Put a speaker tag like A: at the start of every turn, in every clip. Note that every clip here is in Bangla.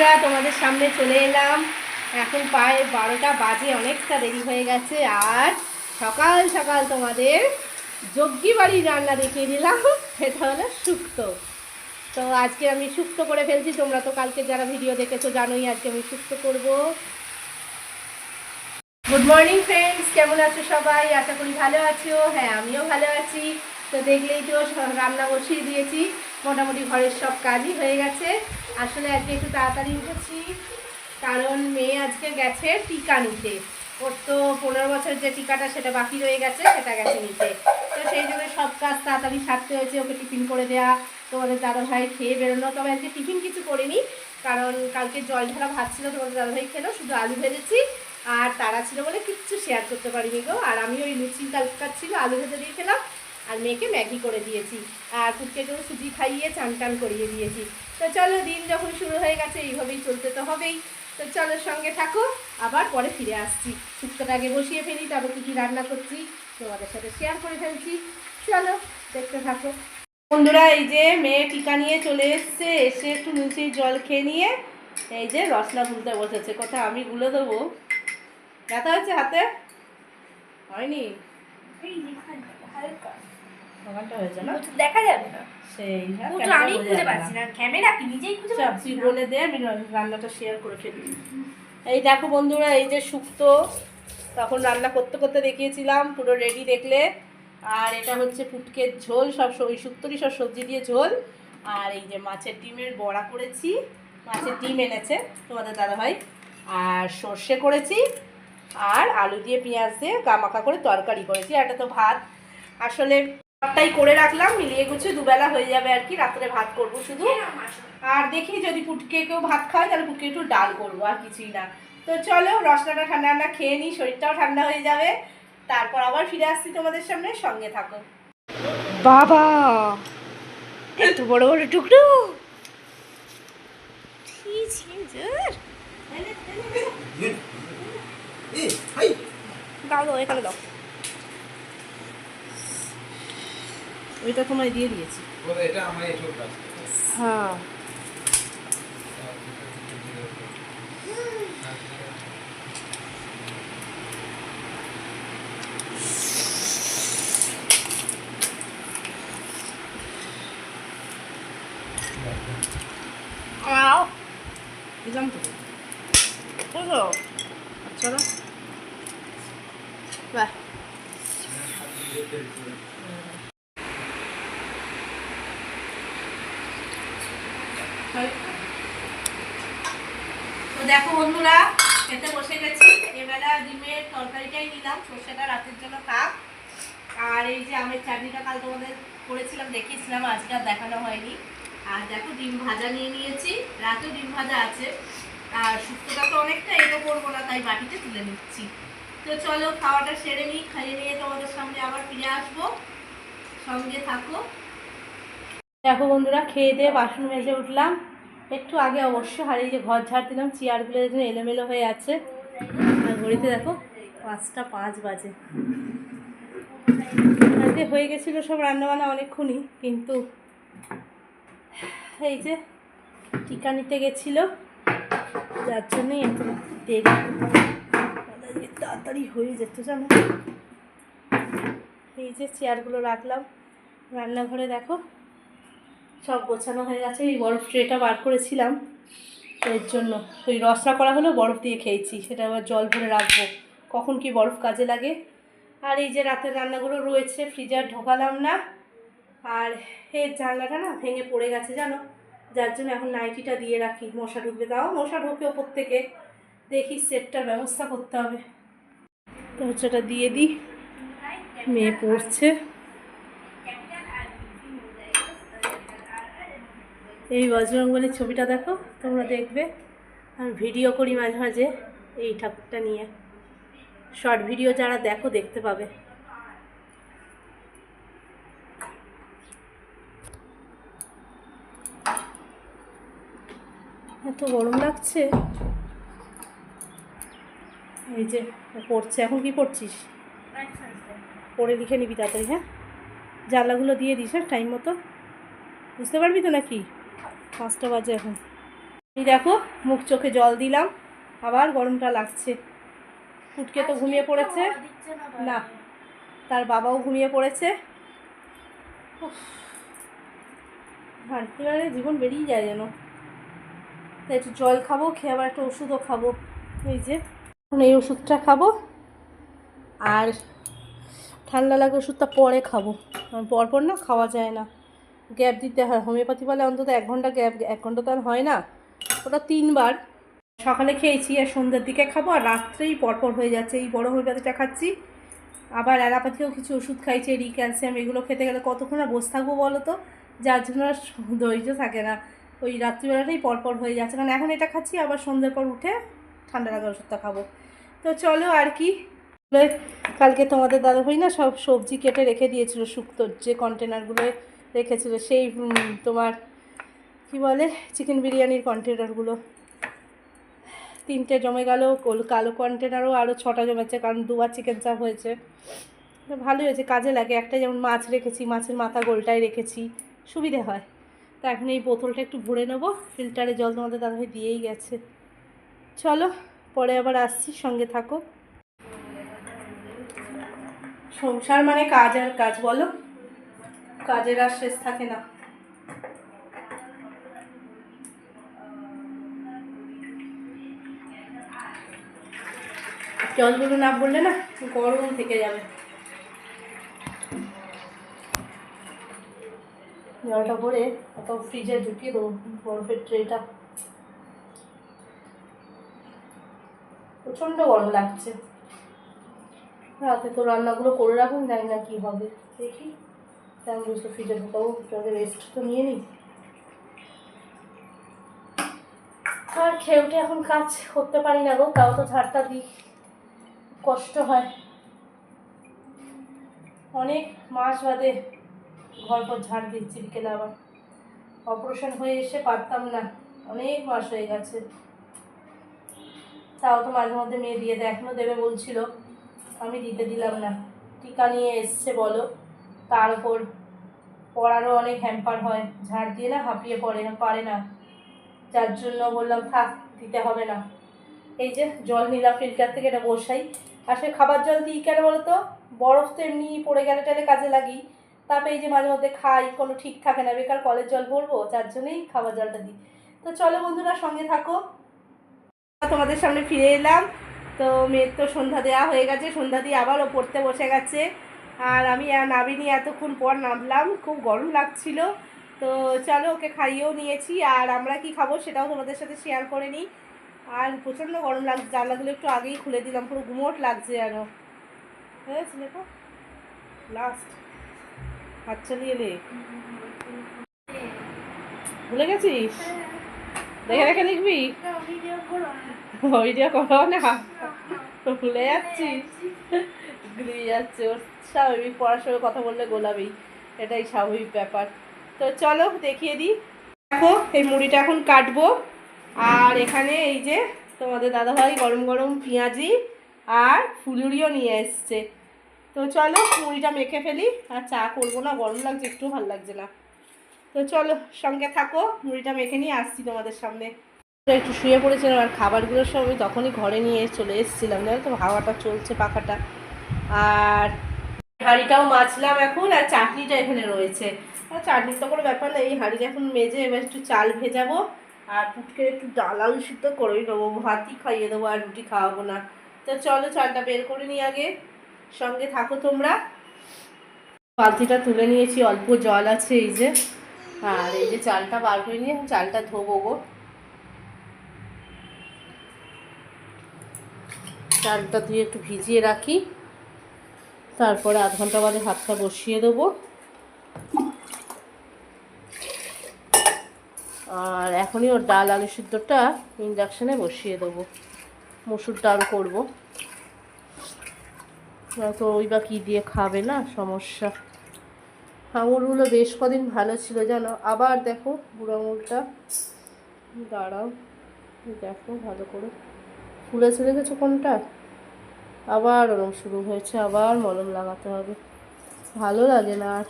A: বন্ধুরা, তোমাদের সামনে চলে এলাম। এখন প্রায় বারোটা বাজে, অনেকটা দেরি হয়ে গেছে, আর সকাল সকাল তোমাদের যজ্ঞি বাড়ির রান্না দেখিয়ে দিলাম, সেটা হলো শুক্তো। তো আজকে আমি শুক্তো করে ফেলছি, তোমরা তো কালকে যারা ভিডিও দেখেছ জানোই আজকে আমি শুক্তো করব। গুড মর্নিং ফ্রেন্ডস কেমন আছো সবাই? আশা করি ভালো আছো। হ্যাঁ আমিও ভালো আছি। তো দেখলেই তো রান্না বসিয়ে দিয়েছি। মোটামুটি ঘরের সব কাজই হয়ে গেছে। আসলে আজকে একটু তাড়াতাড়ি উঠেছি, কারণ মেয়ে আজকে গেছে টিকা নিতে। ওর তো পনেরো বছর যে টিকাটা সেটা বাকি রয়ে গেছে, সেটা গেছে নিতে। তো সেই জন্য সব কাজ তাড়াতাড়ি সারতে হয়েছে, ওকে টিফিন করে দেওয়া তোমাদের দাদা ভাই খেয়ে বেরোনো। তবে আজকে টিফিন কিছু করিনি, কারণ কালকে জল ঢালা ভাত ছিল, তোমাদের দাদা ভাই খেলো, শুধু আলু ভেজেছি, আর তারা ছিল বলে কিচ্ছু শেয়ার করতে পারিনি গো। আর আমি ওই লুচি কালকার ছিল, আলু ভেজে দিয়ে খেলাম আর মেয়েকে ম্যাগি করে দিয়েছি। আর কুটকেকেও সুজি খাইয়ে চান টান করিয়ে দিয়েছি। তো চলো, দিন যখন শুরু হয়ে গেছে, এইভাবেই চলতে তো হবেই। তো চলো, সঙ্গে থাকো, আবার পরে ফিরে আসছি। শুক্তোটা আগে বসিয়ে ফেলি, তারপর কী কী রান্না করছি তোমাদের সাথে শেয়ার করে ফেলছি। চলো, দেখতে থাকো। বন্ধুরা, এই যে মেয়ে টিকা নিয়ে চলে এসছে, এসে একটু লুচির জল খেয়ে নিয়ে এই যে রসনা গুলতে বসেছে। কোথায় আমি গুলে দেবো? ব্যথা হচ্ছে হাতে? হয়নি? ওখানটা হয়েছে না।
B: দেখা যাবে না।
A: সেই হ্যাঁ,
B: আমি খুঁজে পাচ্ছি
A: না।
B: ক্যামেরা কি নিজেই খুঁজে পাচ্ছি
A: তুই বলে দে আমি রান্নাটা শেয়ার করে ফেলি। এই দেখো বন্ধুরা এই যে শুক্তো তখন রান্না করতে করতে দেখিয়েছিলাম পুরো রেডি দেখলে। আর এটা হচ্ছে পুটকের ঝোল সব ওই শুক্তোরই সব সবজি দিয়ে ঝোল। আর এই যে মাছের ডিমের বড়া করেছি মাছের ডিম এনেছে তোমাদের দাদাভাই। আর সর্ষে করেছি আর আলু দিয়ে পেঁয়াজ দিয়ে গামাকা করে তরকারি করেছি। একটা তো ভাত। আসলে সবটাই করে রাখলাম মিলিয়ে গুছিয়ে দুবেলা হয়ে যাবে আর কি রাত্রে ভাত করব শুধু। আর দেখি যদি পুটকে কেউ ভাত খায় তাহলে পুটকে একটু ডাল করব আর কিছুই না। তো চলো রসনাটা ঠান্ডা ঠান্ডা খেয়ে নিই শরীরটাও ঠান্ডা হয়ে যাবে। তারপর আবার ফিরে আসছি তোমাদের সামনে সঙ্গে থাকো। বাবা এত বড় বড় টুকরো। দাও দাও এখানে দাও। ওইটা তোমায় দিয়ে দিয়েছি। হ্যাঁ। দিলাম তো। বুঝলো? আচ্ছা না বাহ। তো দেখো বন্ধুরা, খেতে বসে গেছি। এবেলা ডিমের তরকারিটাই নিলাম, সর্ষেটা রাতের জন্য থাক আর এই যে আমের চাটনিটা কাল তোমাদের করেছিলাম, দেখিয়েছিলাম, আজকে আর দেখানো হয়নি। আর দেখো ডিম ভাজা নিয়ে নিয়েছি, রাতেও ডিম ভাজা আছে। আর শুক্তোটা তো অনেকটা, এটা করব না, তাই বাটিতে তুলে নিচ্ছি। তো চলো, খাওয়াটা সেরে নিই, খাইয়ে নিয়ে তোমাদের সামনে আবার ফিরে আসব। সঙ্গে থাকো। দেখো বন্ধুরা, খেয়ে দিয়ে বাসন মেজে উঠলাম। একটু আগে অবশ্য হারিয়ে যে ঘর ঝাড় দিলাম, চেয়ারগুলো যেন এলোমেলো হয়ে আছে। আর ঘড়িতে দেখো, পাঁচটা পাঁচ বাজে। আজকে হয়ে গেছিল সব রান্নাবান্না অনেকক্ষণই, কিন্তু এই যে টিকা নিতে গেছিল, যার জন্যই এত দেরি। তাড়াতাড়ি হয়ে যেত জানো। এই যে চেয়ারগুলো রাখলাম, রান্নাঘরে দেখো সব গোছানো হয়ে গেছে, এই বরফ ট্রেটা বার করেছিলাম। এর জন্য ওই রসনা করা হলেও বরফ দিয়ে খেয়েছি। সেটা আবার জল ভরে রাখব। কখন কি বরফ কাজে লাগে। আর এই যে রাতের রান্নাগুলো রয়েছে ফ্রিজার ঢোকালাম না। আর এর জানলাটা না ভেঙে পড়ে গেছে, জানো? যার জন্য এখন নাইটিটা দিয়ে রাখি। মশা ঢুকবে তাও। মশা ঢোকে ওপর থেকে দেখি সেটটার ব্যবস্থা করতে হবে। তো হচ্ছে দিয়ে দিই। মেয়ে পড়ছে। এই বজরংবলির ছবিটা দেখো, তোমরা দেখবে। আমি ভিডিও করি মাঝে মাঝে এই ঠাকুরটা নিয়ে। শর্ট ভিডিও যারা দেখো, দেখতে পাবে। এত গরম লাগছে। এই যে, পড়ছে। এখন কি পড়ছিস? পড়ে লিখে নিবি তাড়াতাড়ি হ্যাঁ? জানলাগুলো দিয়ে দিস হ্যাঁ টাইম মতো। বুঝতে পারবি তো নাকি? পাঁচটা বাজে এখন। এই দেখো মুখ চোখে জল দিলাম আবার গরমটা লাগছে। ফুটকে তো ঘুমিয়ে পড়েছে। না তার বাবাও ঘুমিয়ে পড়েছে। হাঁটতে জীবন বেরিয়ে যায় যেন। তাই একটু জল খাব খেয়ে আবার একটা ওষুধও খাব। এই যে এখন এই ওষুধটা খাব। আর ঠান্ডা লাগে ওষুধটা পরে খাব। পরপর না খাওয়া যায় না। গ্যাপ দিতে হয়। হোমিওপ্যাথি বলে অন্তত এক ঘণ্টা গ্যাপ, এক ঘণ্টা তো আর হয় না। ওটা তিনবার। সকালে খেয়েছি আর সন্ধ্যের দিকে খাব আর রাত্রেই পরপর হয়ে যাচ্ছে। এই বড় হোমিওপ্যাথিটা খাচ্ছি। আবার অ্যালাপ্যাথিও কিছু ওষুধ খাইছে, রি ক্যালসিয়াম, এগুলো খেতে গেলে কতক্ষণ আর বসে থাকব বলো তো? যার জন্য ধৈর্য থাকে না। ওই রাত্রিবেলাটাই পরপর হয়ে যাচ্ছে। কারণ এখন এটা খাচ্ছি, আবার সন্ধ্যের পর উঠে ঠান্ডা লাগা ওষুধটা খাব। তো চলো আর কি। কালকে তোমাদের দাদা ভাই না সব সবজি কেটে রেখে দিয়েছিল শুক্তোর যে কন্টেনারগুলো রেখেছিল সেই তোমার, কি বলে চিকেন বিরিয়ানির কন্টেনারগুলো তিনটে জমে গেল, কোল- কন্টেনারও আরও ছটা জমেছে, কারণ দুবার চিকেন চাপ হয়েছে। ভালোই হয়েছে, কাজে লাগে। একটা যেমন মাছ রেখেছি, মাছের মাথা গোলটাই রেখেছি, সুবিধে হয়। তো এখন এই বোতলটা একটু ভরে নেব ফিল্টারে জল তোমাদের দাদাভাই দিয়েই গেছে। চলো, পরে আবার আসছি, সঙ্গে থাকো। সংসার মানে কাজ আর কাজ, বলো। কাজের আর শেষ থাকে না। জলগুলো না বললে না গরম থেকে যাবে। জলটা ভরে অত ফ্রিজে ঢুকিয়ে দেবো, বরফের ট্রেটা প্রচণ্ড গরম লাগছে। রাতে তো রান্নাগুলো করে রাখুন, জানি না কী হবে। দেখি। তেমন বুঝতে ফ্রিজে ঢুকাবো জলে রেস্ট তো নিয়ে নিই। আর খেয়ে উঠে এখন কাজ করতে পারি না গো, তাও তো ঝাড়টা দিই। কষ্ট হয়। অনেক মাস বাদে ঘর পর ঝাড় দিচ্ছি বিকেলে আবার। অপারেশন হয়ে এসে পারতাম না, অনেক মাস হয়ে গেছে। তাও তো মাঝে মধ্যে মেয়ে দিয়ে দেয় এখনও দেবে বলছিল। আমি দিতে দিলাম না। টিকা নিয়ে এসছে, বলো। তার উপর পড়ারও অনেক হ্যাম্পার হয়। ঝাড় দিয়ে না হাঁপিয়ে পড়ে না, পারে না। যার জন্য বললাম, থাক, দিতে হবে না। এই যে জল নিলাম ফিল্টার থেকে, এটা বসাই। আসলে খাবার জল দিই কেন বলতো? বরফ তো এমনি পড়ে গেলে টেলে কাজে লাগি। তারপরে এই যে মাঝে মধ্যে খাই, কোনো ঠিক থাকে না, বেকার কলের জল ভরবো, যার জন্যই খাবার জলটা দিই। তো চলো বন্ধুরা, সঙ্গে থাকো। তোমাদের সামনে ফিরে এলাম। তো মেয়ের তো সন্ধ্যা দেওয়া হয়ে গেছে, সন্ধ্যা দিয়ে আবারও পড়তে বসে গেছে। আর আমি আর নাবিনি এতক্ষণ পর নামলাম খুব গরম লাগছিল। তো চলো ওকে খাইয়েও নিয়েছি আর আমরা কি খাব সেটাও তোমাদের সাথে শেয়ার করে নিই। আর প্রচণ্ড গরম লাগছে জানলাগুলো একটু আগেই খুলে দিলাম পুরো গুমোট লাগছে যেন। হয়েছে দেখো লাস্ট হাত চালিয়ে এলে ভুলে গেছিস? দেখে দেখে লিখবি? ভিডিও করো না? ভুলে যাচ্ছিস? গুলিয়ে যাচ্ছে, ওর স্বাভাবিক সঙ্গে কথা বললে গোলাবেই এটাই স্বাভাবিক ব্যাপার। তো চলো দেখিয়ে দিই। দেখো, এই মুড়িটা এখন কাটবো। আর এখানে এই যে তোমাদের দাদাভাই গরম গরম পেঁয়াজি আর ফুলুরিও নিয়ে এসছে। তো চলো মুড়িটা মেখে ফেলি। আর চা করব না, গরম লাগছে একটু ভালো লাগছে না। তো চলো সঙ্গে থাকো, মুড়িটা মেখে নিয়ে আসছি তোমাদের সামনে। একটু শুয়ে পড়েছিলাম আর খাবারগুলো সব আমি তখনই ঘরে নিয়ে চলে এসেছিলাম। জানো তো, হাওয়াটা চলছে পাখাটা। আর হাঁড়িটাও মাছলাম এখন, আর চাটনিটা এখানে রয়েছে। আর চাটনির তো কোনো ব্যাপার নেই, এই হাঁড়িটা এখন মেজে এবার একটু চাল ভেজাবো, আর পুটকে একটু ডাল আলু সিদ্ধ করেই নেব। ভাতই খাইয়ে দেবো, আর রুটি খাওয়াবো না। তো চলো চালটা বের করে নিই আগে। সঙ্গে থাকো তোমরা। বালতিটা তুলে নিয়েছি, অল্প জল আছে এই যে। আর এই যে চালটা বার করে নিয়ে চালটা ধোবো গো। চালটা দিয়ে একটু ভিজিয়ে রাখি। তারপরে আধ ঘণ্টা বাদে ভাতটা বসিয়ে দেবো। আর এখনই ওর ডাল আলু সিদ্ধটা ইন্ডাকশানে বসিয়ে দেবো। মসুর ডাল করব। তো ওই বা কী দিয়ে খাবে না, সমস্যা। আঙুরগুলো বেশ কদিন ভালো ছিল জানো। আবার দেখো বুড়ো আঙুরটা। দাঁড়াও, দেখো ভালো করে। ফুলে ছেড়ে গেছে কোনটা? আবার ওরম শুরু হয়েছে, আবার মলম লাগাতে হবে। ভালো লাগে না আর।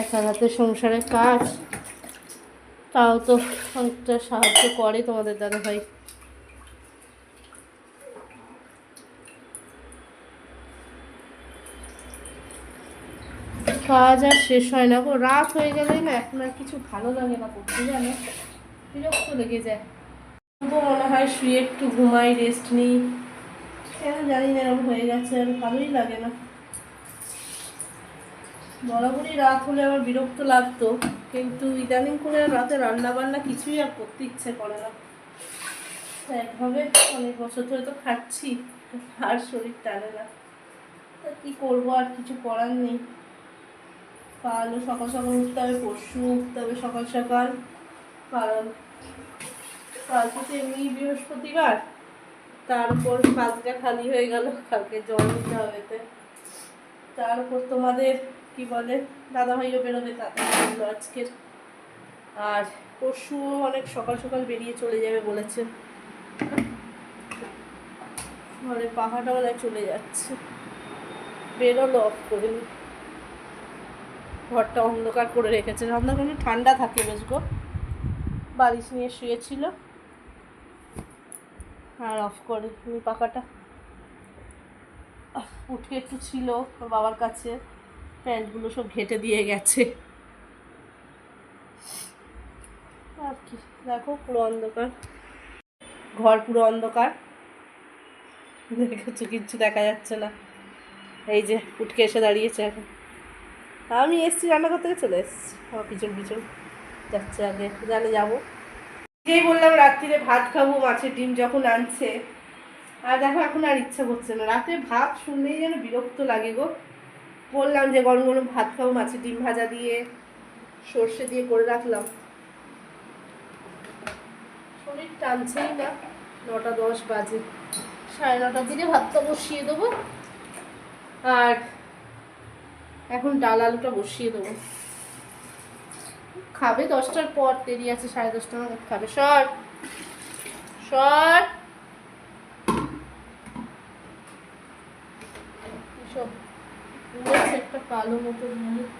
A: একা হাতে সংসারের কাজ, তাও তো অনেকটা সাহায্য করে তোমাদের দাদা ভাই কাজ আর শেষ হয় না গো, রাত হয়ে গেলে না এখন আর কিছু ভালো লাগে না করতে জানো। বিরক্ত লেগে যায়। তবুও মনে হয় শুয়ে একটু ঘুমাই রেস্ট নিই। কেন জানি না, এরকম হয়ে গেছে, আর ভালোই লাগে না। বরাবরই রাত হলে আমার বিরক্ত লাগতো, কিন্তু ইদানিং করে রাতে রান্না বান্না কিছুই আর করতে ইচ্ছে করে না। একভাবে অনেক বছর ধরে তো খাচ্ছি, আর শরীর টানে না। তা কী করব, আর কিছু করার নেই। কালও সকাল সকাল উঠতে হবে, পরশু উঠতে হবে সকাল সকাল, কারণ কালকে তো এমনি বৃহস্পতিবার। তারপর কাজটা খালি হয়ে গেল কালকে জল দিতে হবে তারপর তোমাদের কি বলে, দাদাভাইও বেরোবে তাতে আজকের। আর পরশুও অনেক সকাল সকাল বেরিয়ে চলে যাবে বলেছে। ঘরে পাখাটা বেলায় চলে যাচ্ছে। বেরোলো অফ করে। ঘরটা অন্ধকার করে রেখেছে। অন্ধকার মানে ঠান্ডা থাকে বেশ গো। বালিশ নিয়ে শুয়েছিল। আর অফ করে তুমি পাখাটা। উঠে একটু ছিল ওর বাবার কাছে। প্যান্টগুলো সব ঘেটে দিয়ে গেছে। আর কি, দেখো পুরো অন্ধকার। ঘর পুরো অন্ধকার। দেখেছ কিচ্ছু দেখা যাচ্ছে না। এই যে, উঠকে এসে দাঁড়িয়েছে এখন। আমি এসছি, রান্নাঘর থেকে চলে এসছি। আমার পিছন পিছন যাচ্ছে আগে। জানে যাব। যেই বললাম রাত্রিরে ভাত খাব, মাছের ডিম যখন আনছে। আর দেখো, এখন আর ইচ্ছা করছে না। রাতে ভাত শুনলেই যেন বিরক্ত লাগে গো। বললাম যে গরম গরম ভাত খাব, মাছের ডিম ভাজা দিয়ে সর্ষে দিয়ে করে রাখলাম। শরীর টানছেই না, নটা দশ বাজে। সাড়ে নটার দিকে ভাতটা বসিয়ে দেবো। আর এখন ডাল আলুটা বসিয়ে দেবো। খাবে, দশটার পর দেরি আছে, সাড়ে দশটা নাগাদ খাবে। সর সর। সব একটা কালো মতো মুখ।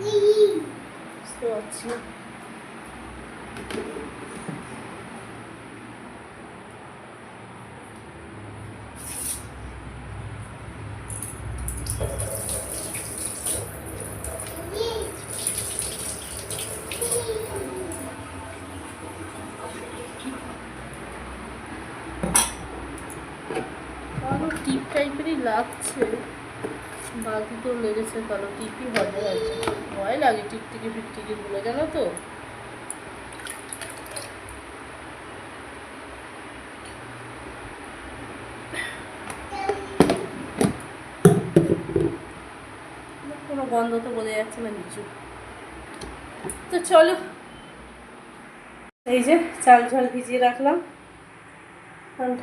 A: বুঝতে পারছি না। কালো টিপ টাইপেরই লাগছে বালতিতেও লেগেছে, কালো হবে হয়তো ভয় লাগে টিকটিকি ফিকটিকি বলে, জানো তো? কোনো গন্ধ তো বোঝা যাচ্ছে না কিছু। তো চলো। এই যে চাল ঝাল ভিজিয়ে রাখলাম।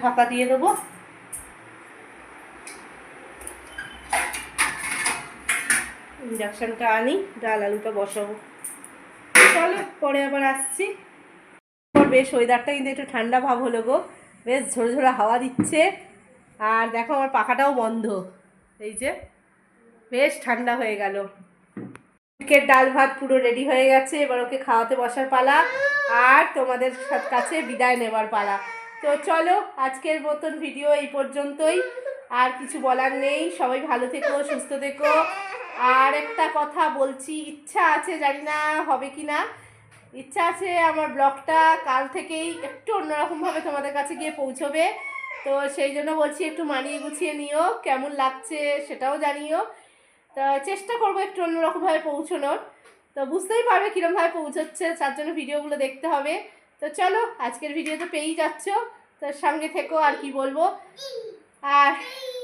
A: ঢাকা দিয়ে দেবো। ইন্ডাকশানটা আনি, ডাল আলুটা বসাবো। চলো, পরে আবার আসছি। বেশ ওয়েদারটা কিন্তু একটু ঠান্ডা ভাব হলো গো। বেশ ঝোড়ো ঝোড়ো হাওয়া দিচ্ছে। আর দেখো আমার পাখাটাও বন্ধ। এই যে, বেশ ঠান্ডা হয়ে গেল। আজকের ডাল ভাত পুরো রেডি হয়ে গেছে। এবার ওকে খাওয়াতে বসার পালা। আর তোমাদের কাছে বিদায় নেবার পালা। তো চলো, আজকের মতন ভিডিও এই পর্যন্তই। আর কিছু বলার নেই। সবাই ভালো থেকো, সুস্থ থেকো। আর একটা কথা বলছি, ইচ্ছা আছে জানি না হবে কি না ইচ্ছা আছে আমার ব্লগটা কাল থেকেই একটু অন্যরকমভাবে তোমাদের কাছে গিয়ে পৌঁছবে। তো সেই জন্য বলছি একটু মানিয়ে গুছিয়ে নিও, কেমন লাগছে সেটাও জানিও। তা চেষ্টা করব একটু অন্যরকমভাবে পৌঁছানোর। তো বুঝতেই পারবে কীরকমভাবে পৌঁছচ্ছে, তার জন্য ভিডিওগুলো দেখতে হবে। তো চলো, আজকের ভিডিও তো পেয়েই যাচ্ছ। তো সঙ্গে থেকো আর কি বলব। আর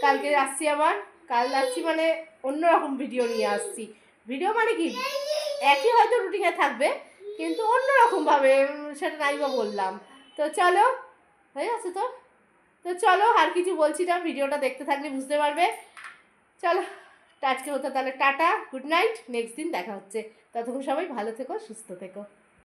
A: কালকে আসছি আবার। কাল আসছি মানে অন্যরকম ভিডিও নিয়ে আসছি। ভিডিও মানে কি? একই হয়তো রুটিনে থাকবে, কিন্তু অন্যরকমভাবে সেটা নাই বা বললাম। তো চলো, হয়ে গেছে তো? তো চলো, আর কিছু বলছি না ভিডিওটা দেখতে থাকলে বুঝতে পারবে। চলো আজকে হতো তাহলে টাটা গুড নাইট নেক্সট দিন দেখা হচ্ছে। ততক্ষণ সবাই ভালো থেকো, সুস্থ থেকো।